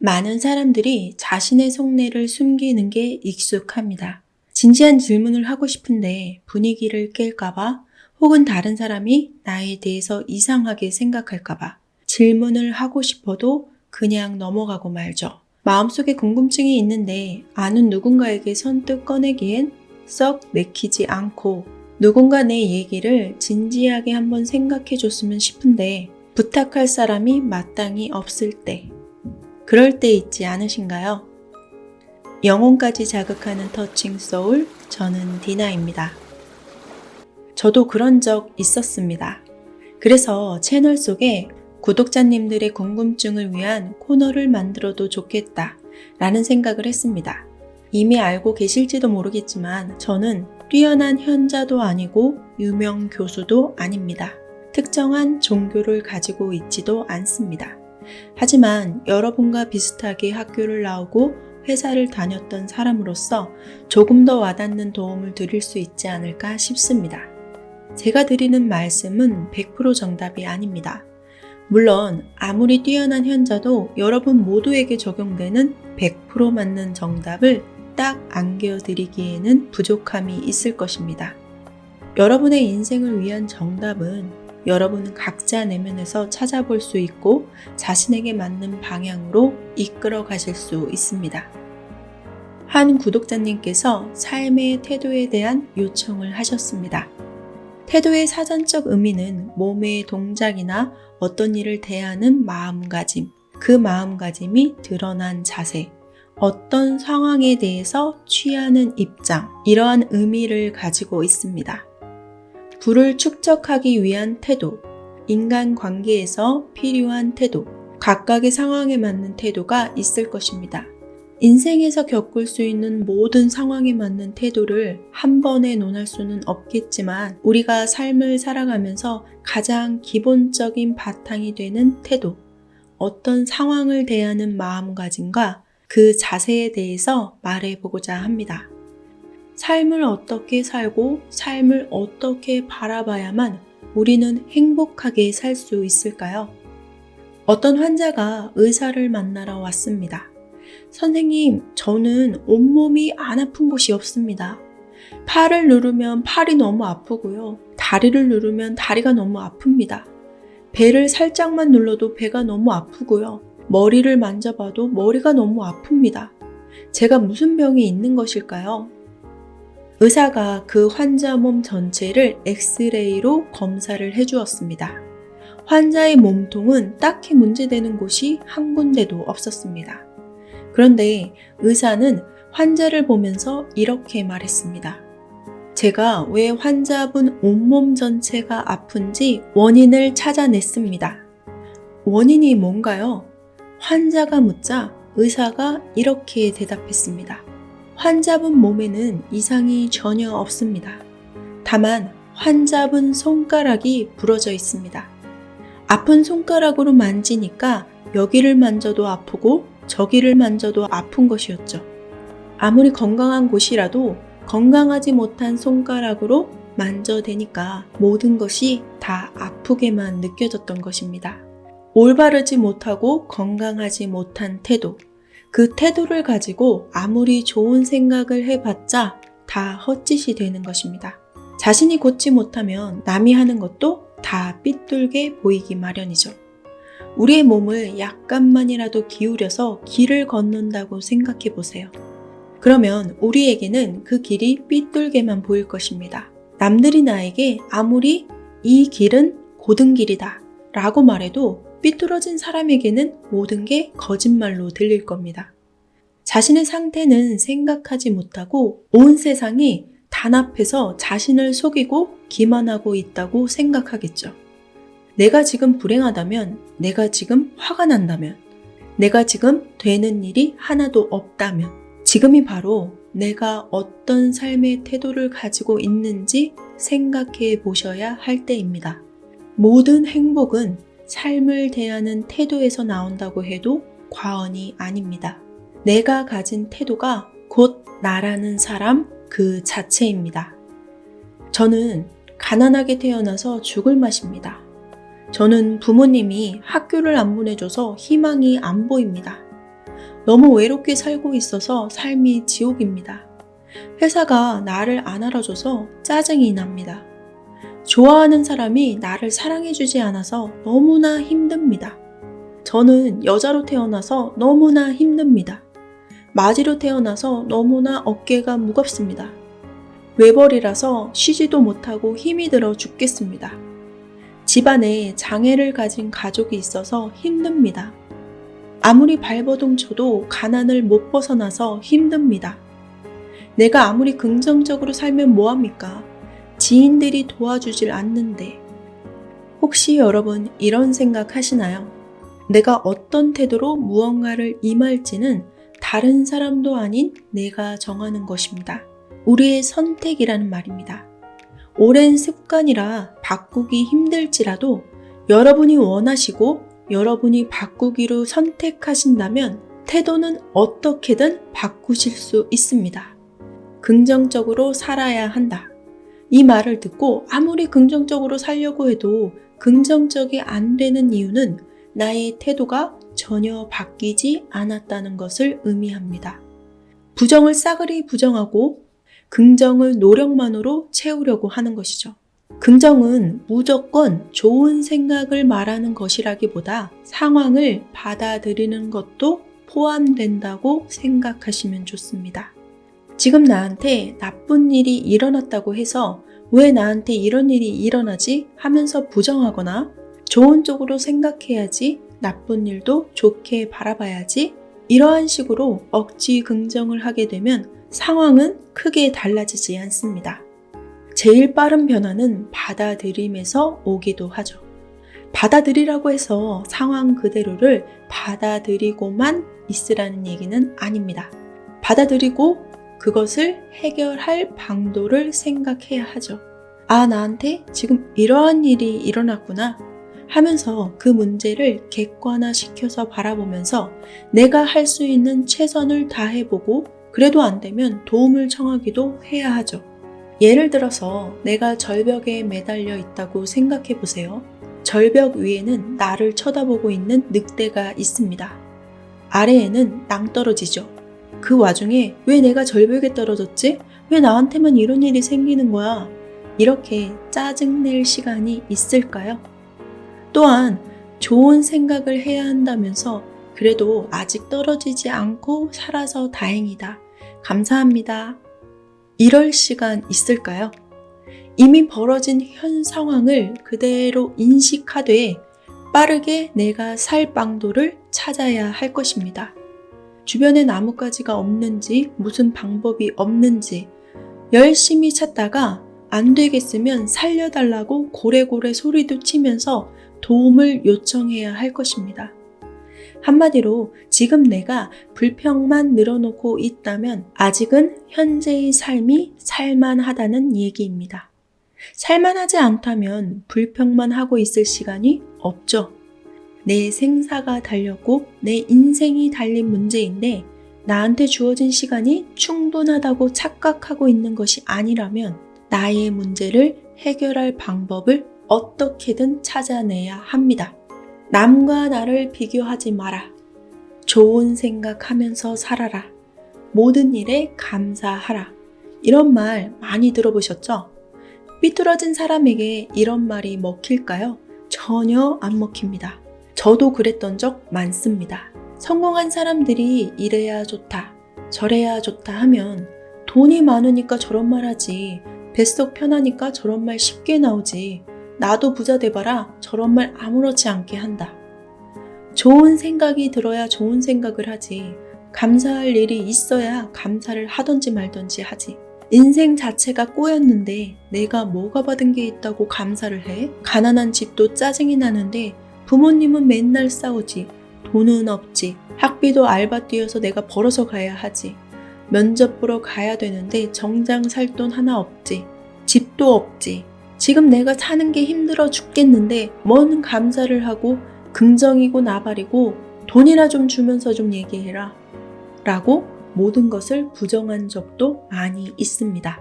많은 사람들이 자신의 속내를 숨기는 게 익숙합니다. 진지한 질문을 하고 싶은데 분위기를 깰까봐 혹은 다른 사람이 나에 대해서 이상하게 생각할까봐 질문을 하고 싶어도 그냥 넘어가고 말죠. 마음속에 궁금증이 있는데 아는 누군가에게 선뜻 꺼내기엔 썩 내키지 않고 누군가 내 얘기를 진지하게 한번 생각해 줬으면 싶은데 부탁할 사람이 마땅히 없을 때 그럴 때 있지 않으신가요? 영혼까지 자극하는 터칭 소울 저는 디나입니다. 저도 그런 적 있었습니다. 그래서 채널 속에 구독자님들의 궁금증을 위한 코너를 만들어도 좋겠다 라는 생각을 했습니다. 이미 알고 계실지도 모르겠지만 저는 뛰어난 현자도 아니고 유명 교수도 아닙니다. 특정한 종교를 가지고 있지도 않습니다. 하지만 여러분과 비슷하게 학교를 나오고 회사를 다녔던 사람으로서 조금 더 와닿는 도움을 드릴 수 있지 않을까 싶습니다. 제가 드리는 말씀은 100% 정답이 아닙니다. 물론 아무리 뛰어난 현자도 여러분 모두에게 적용되는 100% 맞는 정답을 딱 안겨드리기에는 부족함이 있을 것입니다. 여러분의 인생을 위한 정답은 여러분 각자 내면에서 찾아볼 수 있고 자신에게 맞는 방향으로 이끌어 가실 수 있습니다. 한 구독자님께서 삶의 태도에 대한 요청을 하셨습니다. 태도의 사전적 의미는 몸의 동작이나 어떤 일을 대하는 마음가짐, 그 마음가짐이 드러난 자세, 어떤 상황에 대해서 취하는 입장, 이러한 의미를 가지고 있습니다. 부를 축적하기 위한 태도, 인간 관계에서 필요한 태도, 각각의 상황에 맞는 태도가 있을 것입니다. 인생에서 겪을 수 있는 모든 상황에 맞는 태도를 한 번에 논할 수는 없겠지만 우리가 삶을 살아가면서 가장 기본적인 바탕이 되는 태도, 어떤 상황을 대하는 마음가짐과 그 자세에 대해서 말해보고자 합니다. 삶을 어떻게 살고 삶을 어떻게 바라봐야만 우리는 행복하게 살 수 있을까요? 어떤 환자가 의사를 만나러 왔습니다. 선생님, 저는 온몸이 안 아픈 곳이 없습니다. 팔을 누르면 팔이 너무 아프고요. 다리를 누르면 다리가 너무 아픕니다. 배를 살짝만 눌러도 배가 너무 아프고요. 머리를 만져봐도 머리가 너무 아픕니다. 제가 무슨 병이 있는 것일까요? 의사가 그 환자 몸 전체를 엑스레이로 검사를 해주었습니다. 환자의 몸통은 딱히 문제되는 곳이 한 군데도 없었습니다. 그런데 의사는 환자를 보면서 이렇게 말했습니다. 제가 왜 환자분 온몸 전체가 아픈지 원인을 찾아냈습니다. 원인이 뭔가요? 환자가 묻자 의사가 이렇게 대답했습니다. 환자분 몸에는 이상이 전혀 없습니다. 다만 환자분 손가락이 부러져 있습니다. 아픈 손가락으로 만지니까 여기를 만져도 아프고 저기를 만져도 아픈 것이었죠. 아무리 건강한 곳이라도 건강하지 못한 손가락으로 만져대니까 모든 것이 다 아프게만 느껴졌던 것입니다. 올바르지 못하고 건강하지 못한 태도. 그 태도를 가지고 아무리 좋은 생각을 해봤자 다 헛짓이 되는 것입니다. 자신이 곧지 못하면 남이 하는 것도 다 삐뚤게 보이기 마련이죠. 우리의 몸을 약간만이라도 기울여서 길을 걷는다고 생각해 보세요. 그러면 우리에게는 그 길이 삐뚤게만 보일 것입니다. 남들이 나에게 아무리 이 길은 고든 길이다 라고 말해도 삐뚤어진 사람에게는 모든 게 거짓말로 들릴 겁니다. 자신의 상태는 생각하지 못하고 온 세상이 단합해서 자신을 속이고 기만하고 있다고 생각하겠죠. 내가 지금 불행하다면, 내가 지금 화가 난다면, 내가 지금 되는 일이 하나도 없다면, 지금이 바로 내가 어떤 삶의 태도를 가지고 있는지 생각해 보셔야 할 때입니다. 모든 행복은 삶을 대하는 태도에서 나온다고 해도 과언이 아닙니다. 내가 가진 태도가 곧 나라는 사람 그 자체입니다. 저는 가난하게 태어나서 죽을 맛입니다. 저는 부모님이 학교를 안 보내줘서 희망이 안 보입니다. 너무 외롭게 살고 있어서 삶이 지옥입니다. 회사가 나를 안 알아줘서 짜증이 납니다. 좋아하는 사람이 나를 사랑해주지 않아서 너무나 힘듭니다. 저는 여자로 태어나서 너무나 힘듭니다. 마지로 태어나서 너무나 어깨가 무겁습니다. 외벌이라서 쉬지도 못하고 힘이 들어 죽겠습니다. 집안에 장애를 가진 가족이 있어서 힘듭니다. 아무리 발버둥 쳐도 가난을 못 벗어나서 힘듭니다. 내가 아무리 긍정적으로 살면 뭐합니까? 지인들이 도와주질 않는데. 혹시 여러분 이런 생각 하시나요? 내가 어떤 태도로 무언가를 임할지는 다른 사람도 아닌 내가 정하는 것입니다. 우리의 선택이라는 말입니다. 오랜 습관이라 바꾸기 힘들지라도 여러분이 원하시고 여러분이 바꾸기로 선택하신다면 태도는 어떻게든 바꾸실 수 있습니다. 긍정적으로 살아야 한다. 이 말을 듣고 아무리 긍정적으로 살려고 해도 긍정적이 안 되는 이유는 나의 태도가 전혀 바뀌지 않았다는 것을 의미합니다. 부정을 싸그리 부정하고 긍정을 노력만으로 채우려고 하는 것이죠. 긍정은 무조건 좋은 생각을 말하는 것이라기보다 상황을 받아들이는 것도 포함된다고 생각하시면 좋습니다. 지금 나한테 나쁜 일이 일어났다고 해서 왜 나한테 이런 일이 일어나지 하면서 부정하거나 좋은 쪽으로 생각해야지 나쁜 일도 좋게 바라봐야지 이러한 식으로 억지 긍정을 하게 되면 상황은 크게 달라지지 않습니다. 제일 빠른 변화는 받아들임에서 오기도 하죠. 받아들이라고 해서 상황 그대로를 받아들이고만 있으라는 얘기는 아닙니다. 받아들이고 그것을 해결할 방도를 생각해야 하죠. 아, 나한테 지금 이러한 일이 일어났구나 하면서 그 문제를 객관화시켜서 바라보면서 내가 할 수 있는 최선을 다해보고 그래도 안 되면 도움을 청하기도 해야 하죠. 예를 들어서 내가 절벽에 매달려 있다고 생각해 보세요. 절벽 위에는 나를 쳐다보고 있는 늑대가 있습니다. 아래에는 낭떠러지죠. 그 와중에 왜 내가 절벽에 떨어졌지? 왜 나한테만 이런 일이 생기는 거야? 이렇게 짜증낼 시간이 있을까요? 또한 좋은 생각을 해야 한다면서 그래도 아직 떨어지지 않고 살아서 다행이다. 감사합니다. 이럴 시간 있을까요? 이미 벌어진 현 상황을 그대로 인식하되 빠르게 내가 살 방도를 찾아야 할 것입니다. 주변에 나뭇가지가 없는지 무슨 방법이 없는지 열심히 찾다가 안 되겠으면 살려달라고 고래고래 소리도 치면서 도움을 요청해야 할 것입니다. 한마디로 지금 내가 불평만 늘어놓고 있다면 아직은 현재의 삶이 살만하다는 얘기입니다. 살만하지 않다면 불평만 하고 있을 시간이 없죠. 내 생사가 달렸고 내 인생이 달린 문제인데 나한테 주어진 시간이 충분하다고 착각하고 있는 것이 아니라면 나의 문제를 해결할 방법을 어떻게든 찾아내야 합니다. 남과 나를 비교하지 마라. 좋은 생각하면서 살아라. 모든 일에 감사하라. 이런 말 많이 들어보셨죠? 삐뚤어진 사람에게 이런 말이 먹힐까요? 전혀 안 먹힙니다. 저도 그랬던 적 많습니다. 성공한 사람들이 이래야 좋다, 저래야 좋다 하면 돈이 많으니까 저런 말 하지, 뱃속 편하니까 저런 말 쉽게 나오지, 나도 부자 돼봐라 저런 말 아무렇지 않게 한다. 좋은 생각이 들어야 좋은 생각을 하지. 감사할 일이 있어야 감사를 하던지 말던지 하지. 인생 자체가 꼬였는데 내가 뭐가 받은 게 있다고 감사를 해? 가난한 집도 짜증이 나는데 부모님은 맨날 싸우지. 돈은 없지. 학비도 알바 뛰어서 내가 벌어서 가야 하지. 면접 보러 가야 되는데 정장 살 돈 하나 없지. 집도 없지. 지금 내가 사는 게 힘들어 죽겠는데 뭔 감사를 하고 긍정이고 나발이고 돈이나 좀 주면서 좀 얘기해라. 라고 모든 것을 부정한 적도 많이 있습니다.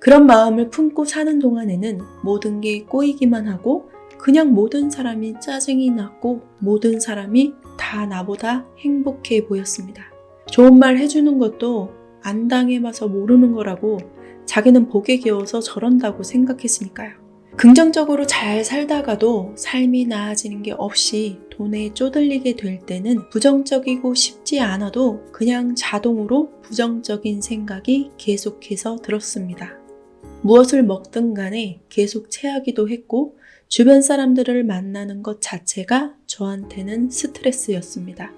그런 마음을 품고 사는 동안에는 모든 게 꼬이기만 하고 그냥 모든 사람이 짜증이 났고 모든 사람이 다 나보다 행복해 보였습니다. 좋은 말 해주는 것도 안 당해봐서 모르는 거라고 자기는 복에 겨워서 저런다고 생각했으니까요. 긍정적으로 잘 살다가도 삶이 나아지는 게 없이 돈에 쪼들리게 될 때는 부정적이고 쉽지 않아도 그냥 자동으로 부정적인 생각이 계속해서 들었습니다. 무엇을 먹든 간에 계속 체하기도 했고 주변 사람들을 만나는 것 자체가 저한테는 스트레스였습니다.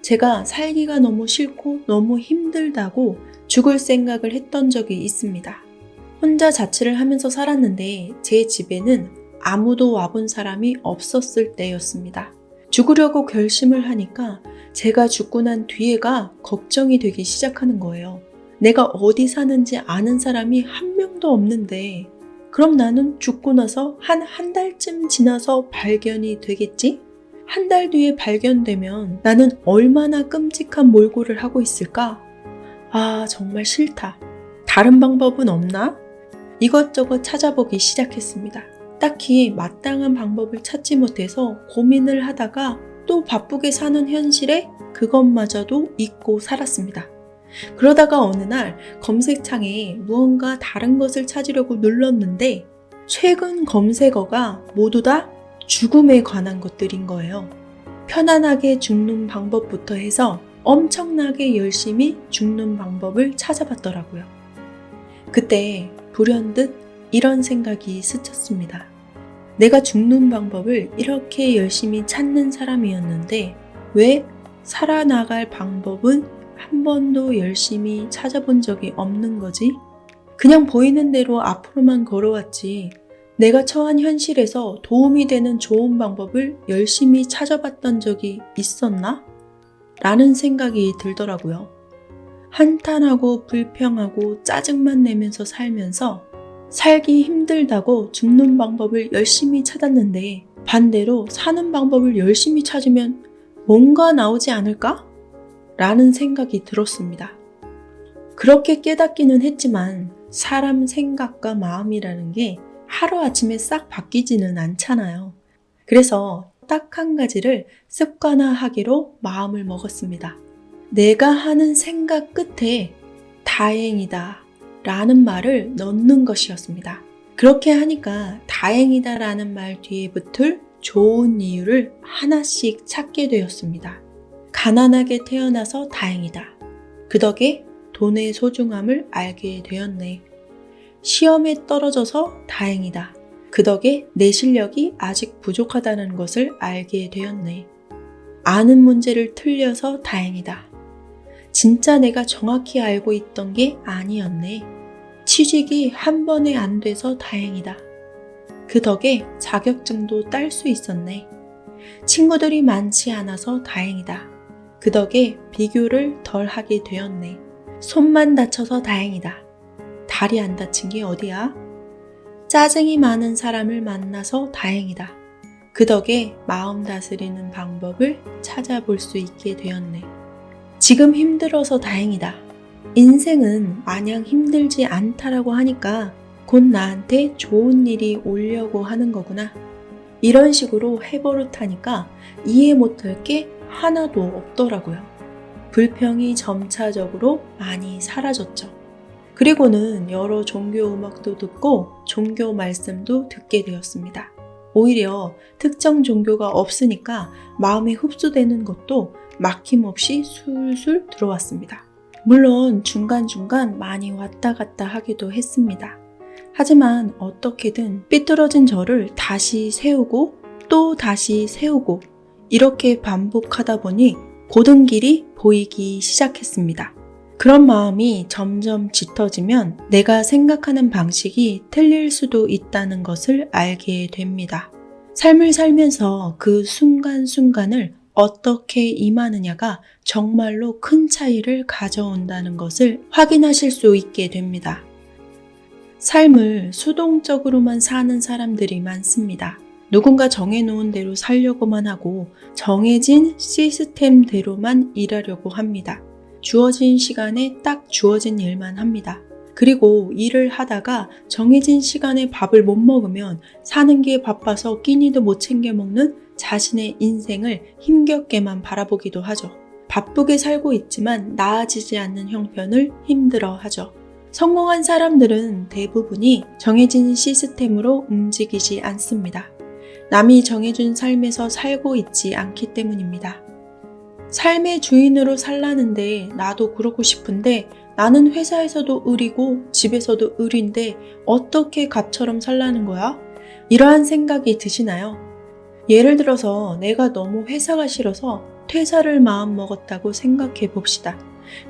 제가 살기가 너무 싫고 너무 힘들다고 죽을 생각을 했던 적이 있습니다. 혼자 자취를 하면서 살았는데 제 집에는 아무도 와본 사람이 없었을 때였습니다. 죽으려고 결심을 하니까 제가 죽고 난 뒤에가 걱정이 되기 시작하는 거예요. 내가 어디 사는지 아는 사람이 한 명도 없는데 그럼 나는 죽고 나서 한 한 달쯤 지나서 발견이 되겠지? 한 달 뒤에 발견되면 나는 얼마나 끔찍한 몰골을 하고 있을까? 아, 정말 싫다. 다른 방법은 없나? 이것저것 찾아보기 시작했습니다. 딱히 마땅한 방법을 찾지 못해서 고민을 하다가 또 바쁘게 사는 현실에 그것마저도 잊고 살았습니다. 그러다가 어느 날 검색창에 무언가 다른 것을 찾으려고 눌렀는데 최근 검색어가 모두 다 죽음에 관한 것들인 거예요. 편안하게 죽는 방법부터 해서 엄청나게 열심히 죽는 방법을 찾아봤더라고요. 그때 불현듯 이런 생각이 스쳤습니다. 내가 죽는 방법을 이렇게 열심히 찾는 사람이었는데 왜 살아나갈 방법은 한 번도 열심히 찾아본 적이 없는 거지? 그냥 보이는 대로 앞으로만 걸어왔지. 내가 처한 현실에서 도움이 되는 좋은 방법을 열심히 찾아봤던 적이 있었나? 라는 생각이 들더라고요. 한탄하고 불평하고 짜증만 내면서 살면서 살기 힘들다고 죽는 방법을 열심히 찾았는데 반대로 사는 방법을 열심히 찾으면 뭔가 나오지 않을까? 라는 생각이 들었습니다. 그렇게 깨닫기는 했지만 사람 생각과 마음이라는 게 하루아침에 싹 바뀌지는 않잖아요. 그래서 딱 한 가지를 습관화하기로 마음을 먹었습니다. 내가 하는 생각 끝에 다행이다 라는 말을 넣는 것이었습니다. 그렇게 하니까 다행이다 라는 말 뒤에 붙을 좋은 이유를 하나씩 찾게 되었습니다. 가난하게 태어나서 다행이다. 그 덕에 돈의 소중함을 알게 되었네. 시험에 떨어져서 다행이다. 그 덕에 내 실력이 아직 부족하다는 것을 알게 되었네. 아는 문제를 틀려서 다행이다. 진짜 내가 정확히 알고 있던 게 아니었네. 취직이 한 번에 안 돼서 다행이다. 그 덕에 자격증도 딸 수 있었네. 친구들이 많지 않아서 다행이다. 그 덕에 비교를 덜 하게 되었네. 손만 다쳐서 다행이다. 다리 안 다친 게 어디야? 짜증이 많은 사람을 만나서 다행이다. 그 덕에 마음 다스리는 방법을 찾아볼 수 있게 되었네. 지금 힘들어서 다행이다. 인생은 마냥 힘들지 않다라고 하니까 곧 나한테 좋은 일이 오려고 하는 거구나. 이런 식으로 해버릇하니까 이해 못할 게 하나도 없더라고요. 불평이 점차적으로 많이 사라졌죠. 그리고는 여러 종교 음악도 듣고 종교 말씀도 듣게 되었습니다. 오히려 특정 종교가 없으니까 마음에 흡수되는 것도 막힘없이 술술 들어왔습니다. 물론 중간중간 많이 왔다 갔다 하기도 했습니다. 하지만 어떻게든 삐뚤어진 저를 다시 세우고 또 다시 세우고 이렇게 반복하다 보니 고든 길이 보이기 시작했습니다. 그런 마음이 점점 짙어지면 내가 생각하는 방식이 틀릴 수도 있다는 것을 알게 됩니다. 삶을 살면서 그 순간순간을 어떻게 임하느냐가 정말로 큰 차이를 가져온다는 것을 확인하실 수 있게 됩니다. 삶을 수동적으로만 사는 사람들이 많습니다. 누군가 정해놓은 대로 살려고만 하고 정해진 시스템대로만 일하려고 합니다. 주어진 시간에 딱 주어진 일만 합니다. 그리고 일을 하다가 정해진 시간에 밥을 못 먹으면 사는 게 바빠서 끼니도 못 챙겨 먹는 자신의 인생을 힘겹게만 바라보기도 하죠. 바쁘게 살고 있지만 나아지지 않는 형편을 힘들어 하죠. 성공한 사람들은 대부분이 정해진 시스템으로 움직이지 않습니다. 남이 정해준 삶에서 살고 있지 않기 때문입니다. 삶의 주인으로 살라는데 나도 그러고 싶은데 나는 회사에서도 을이고 집에서도 을인데 어떻게 갑처럼 살라는 거야? 이러한 생각이 드시나요? 예를 들어서 내가 너무 회사가 싫어서 퇴사를 마음 먹었다고 생각해 봅시다.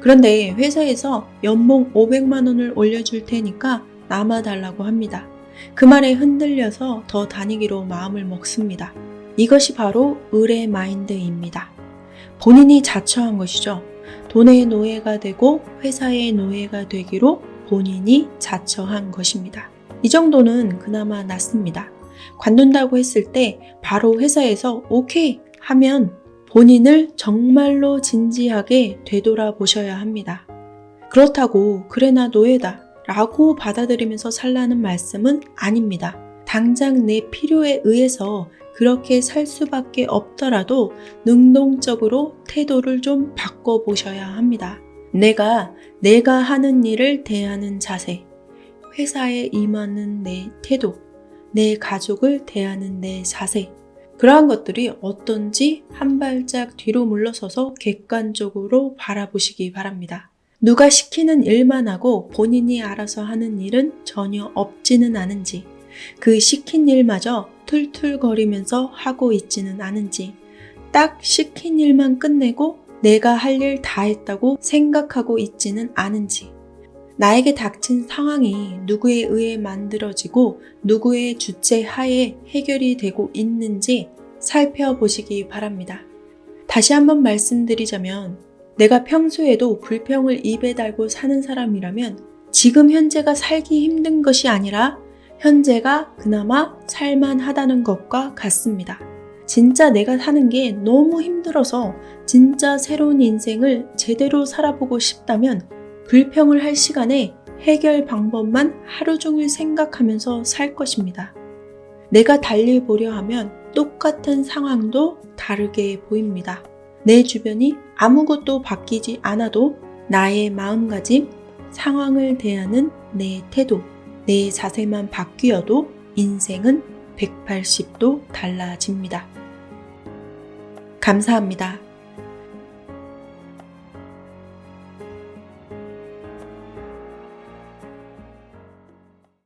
그런데 회사에서 연봉 500만 원을 올려줄 테니까 남아달라고 합니다. 그 말에 흔들려서 더 다니기로 마음을 먹습니다. 이것이 바로 을의 마인드입니다. 본인이 자처한 것이죠. 돈의 노예가 되고 회사의 노예가 되기로 본인이 자처한 것입니다. 이 정도는 그나마 낫습니다. 관둔다고 했을 때 바로 회사에서 오케이 하면 본인을 정말로 진지하게 되돌아보셔야 합니다. 그렇다고 그래 나 노예다 라고 받아들이면서 살라는 말씀은 아닙니다. 당장 내 필요에 의해서 그렇게 살 수밖에 없더라도 능동적으로 태도를 좀 바꿔보셔야 합니다. 내가 내가 하는 일을 대하는 자세, 회사에 임하는 내 태도, 내 가족을 대하는 내 자세, 그러한 것들이 어떤지 한 발짝 뒤로 물러서서 객관적으로 바라보시기 바랍니다. 누가 시키는 일만 하고 본인이 알아서 하는 일은 전혀 없지는 않은지, 그 시킨 일마저 툴툴거리면서 하고 있지는 않은지, 딱 시킨 일만 끝내고 내가 할 일 다 했다고 생각하고 있지는 않은지, 나에게 닥친 상황이 누구에 의해 만들어지고 누구의 주체 하에 해결이 되고 있는지 살펴보시기 바랍니다. 다시 한번 말씀드리자면 내가 평소에도 불평을 입에 달고 사는 사람이라면 지금 현재가 살기 힘든 것이 아니라 현재가 그나마 살만하다는 것과 같습니다. 진짜 내가 사는 게 너무 힘들어서 진짜 새로운 인생을 제대로 살아보고 싶다면 불평을 할 시간에 해결 방법만 하루 종일 생각하면서 살 것입니다. 내가 달리 보려 하면 똑같은 상황도 다르게 보입니다. 내 주변이 아무것도 바뀌지 않아도 나의 마음가짐, 상황을 대하는 내 태도, 내 자세만 바뀌어도 인생은 180도 달라집니다. 감사합니다.